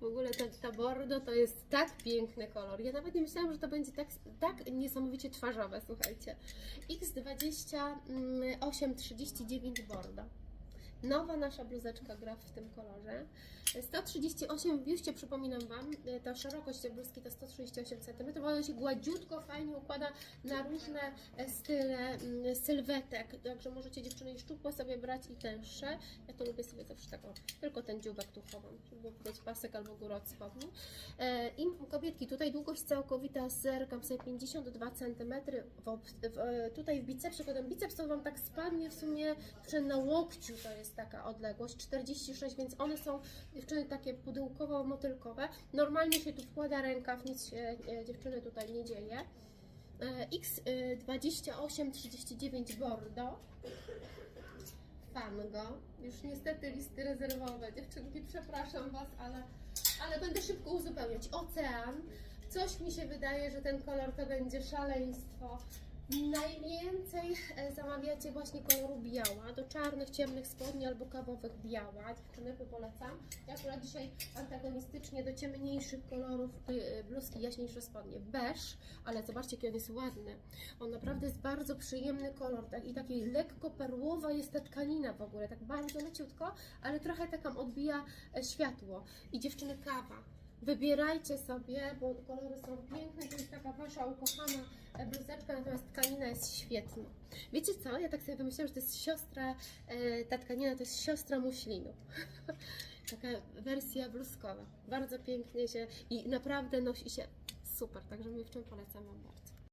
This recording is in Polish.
W ogóle ta, ta bordo to jest tak piękny kolor. Ja nawet nie myślałam, że to będzie tak, tak niesamowicie twarzowe, słuchajcie. X2839 bordo. Nowa nasza bluzeczka gra w tym kolorze. 138 w biuście, przypominam Wam, ta szerokość tej bluzki to 138 cm. Ona się gładziutko, fajnie układa na różne e, style mm, sylwetek. Także możecie dziewczyny i szczupłe sobie brać i tęższe. Ja to lubię sobie zawsze taką, tylko ten dziubek tu chowam, żeby widać pasek albo górę od. E, I kobietki, tutaj długość całkowita, zerkam sobie 52 cm. W, w, e, tutaj w bicepsie, potem biceps to Wam tak spadnie w sumie, że na łokciu to jest taka odległość, 46, więc one są dziewczyny takie pudełkowo-motylkowe. Normalnie się tu wkłada rękaw, nic się e, dziewczyny tutaj nie dzieje. E, X2839 Bordo. Fango. Już niestety listy rezerwowe. Dziewczynki, przepraszam Was, ale, ale będę szybko uzupełniać. Ocean. Coś mi się wydaje, że ten kolor to będzie szaleństwo. Najwięcej e, zamawiacie właśnie koloru biała, do czarnych, ciemnych spodni albo kawowych biała. Dziewczyny, polecam. Ja akurat dzisiaj antagonistycznie do ciemniejszych kolorów y, bluzki, jaśniejsze spodnie. Beż, ale zobaczcie, jaki on jest ładny. On naprawdę jest bardzo przyjemny kolor tak, i taki lekko perłowa jest ta tkanina w ogóle, tak bardzo leciutko, ale trochę taką odbija e, światło. I dziewczyny kawa. Wybierajcie sobie, bo kolory są piękne, taka wasza ukochana bluzeczka, natomiast tkanina jest świetna. Wiecie co? Ja tak sobie wymyślałam, że to jest siostra, e, ta tkanina to jest siostra muślinu. Taka wersja bluzkowa. Bardzo pięknie się i naprawdę nosi się super, także my w czym polecam Wam bardzo.